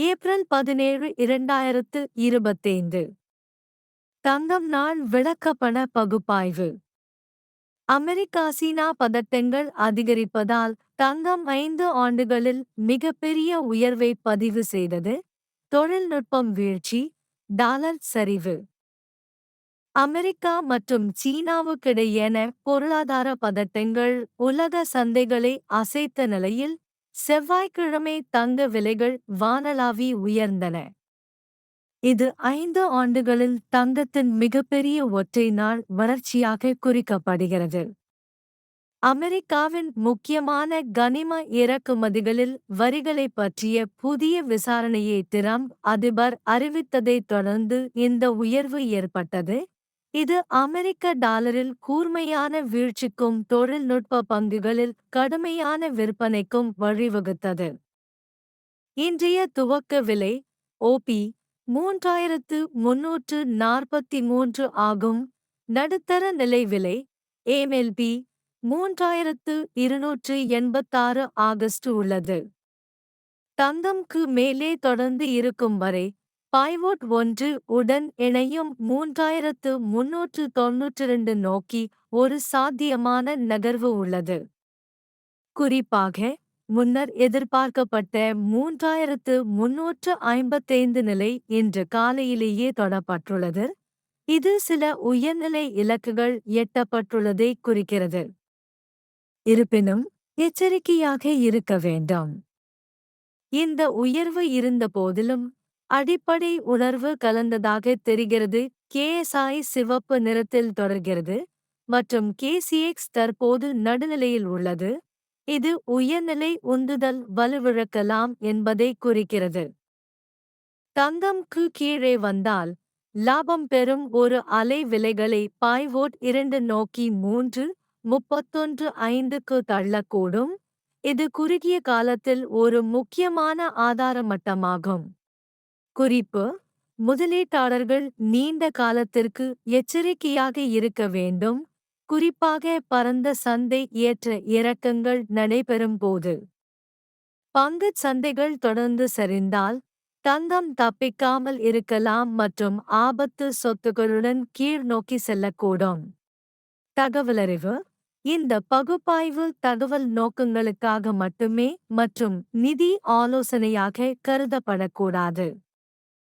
April பதினேழு இரண்டாயிரத்து இருபத்தைந்து. தங்கம் நாள் விளக்கப்பண பகுப்பாய்வு. அமெரிக்கா சீனா பதட்டங்கள் அதிகரிப்பதால் தங்கம் ஐந்து ஆண்டுகளில் மிகப்பெரிய உயர்வை பதிவு செய்தது தொழில்நுட்பம் வீழ்ச்சி டாலர் சரிவு. அமெரிக்கா மற்றும் சீனாவுக்கிடையேன பொருளாதார பதட்டங்கள் உலக சந்தைகளை அசைத்த நிலையில் செவ்வாய்க்கிழமை தங்க விலைகள் வானளாவி உயர்ந்தன. இது ஐந்து ஆண்டுகளில் தங்கத்தின் மிகப்பெரிய ஒற்றை நாள் வளர்ச்சியாக குறிக்கப்படுகிறது. அமெரிக்காவின் முக்கியமான கனிம இறக்குமதிகளில் வரிகளை பற்றிய புதிய விசாரணையை டிரம்ப் அதிபர் அறிவித்ததைத் தொடர்ந்து இந்த உயர்வு ஏற்பட்டது. இது அமெரிக்க டாலரில் கூர்மையான வீழ்ச்சிக்கும் தொழில்நுட்ப பங்குகளில் கடுமையான விற்பனைக்கும் வழிவகுத்தது. இன்றைய துவக்க விலை ஓபி மூன்றாயிரத்து முன்னூற்று நாற்பத்தி மூன்று ஆகும். நடுத்தர நிலை விலை ஏமெல்பி மூன்றாயிரத்து இருநூற்று எண்பத்தாறு ஆகஸ்ட் உள்ளது. தங்கம்க்கு மேலே தொடர்ந்து இருக்கும் வரை பாய்வோட் ஒன்று உடன் இணையும் மூன்றாயிரத்து முன்னூற்று தொன்னூற்றிரண்டு நோக்கி ஒரு சாத்தியமான நகர்வு உள்ளது. குறிப்பாக முன்னர் எதிர்பார்க்கப்பட்ட மூன்றாயிரத்து முன்னூற்று ஐம்பத்தைந்து நிலை இன்று காலையிலேயே தொடப்பட்டுள்ளது. இது சில உயர்நிலை இலக்குகள் எட்டப்பட்டுள்ளதை குறிக்கிறது. இருப்பினும் எச்சரிக்கையாக இருக்க வேண்டும். இந்த உயர்வு இருந்த போதிலும் அடிப்படை உணர்வு கலந்ததாக தெரிகிறது. கேஎஸ்ஐ சிவப்பு நிறத்தில் தொடர்கிறது. மற்றும் கேசிஎக்ஸ் தற்போது நடுநிலையில் உள்ளது. இது உயர்நிலை உந்துதல் வலுவிழக்கலாம் என்பதை குறிக்கிறது. தங்கம்க்கு கீழே வந்தால் லாபம் பெறும் ஒரு அலை விலைகளை பாய்வோட் இரண்டு நோக்கி மூன்று முப்பத்தொன்று ஐந்துக்கு தள்ளக்கூடும். இது குறுகிய காலத்தில் ஒரு முக்கியமான ஆதார மட்டமாகும். குறிப்பு முதலீட்டாளர்கள் நீண்ட காலத்திற்கு எச்சரிக்கையாக இருக்க வேண்டும். குறிப்பாக பரந்த சந்தை ஏற்ற இறக்கங்கள் நடைபெறும் போது. பங்குச் சந்தைகள் தொடர்ந்து சரிந்தால் தந்தம் தப்பிக்காமல் இருக்கலாம் மற்றும் ஆபத்து சொத்துகளுடன் கீழ் நோக்கி செல்லக்கூடும். தகவலறிவு இந்த பகுப்பாய்வு தகவல் நோக்கங்களுக்காக மட்டுமே மற்றும் நிதி ஆலோசனையாக கருதப்படக்கூடாது.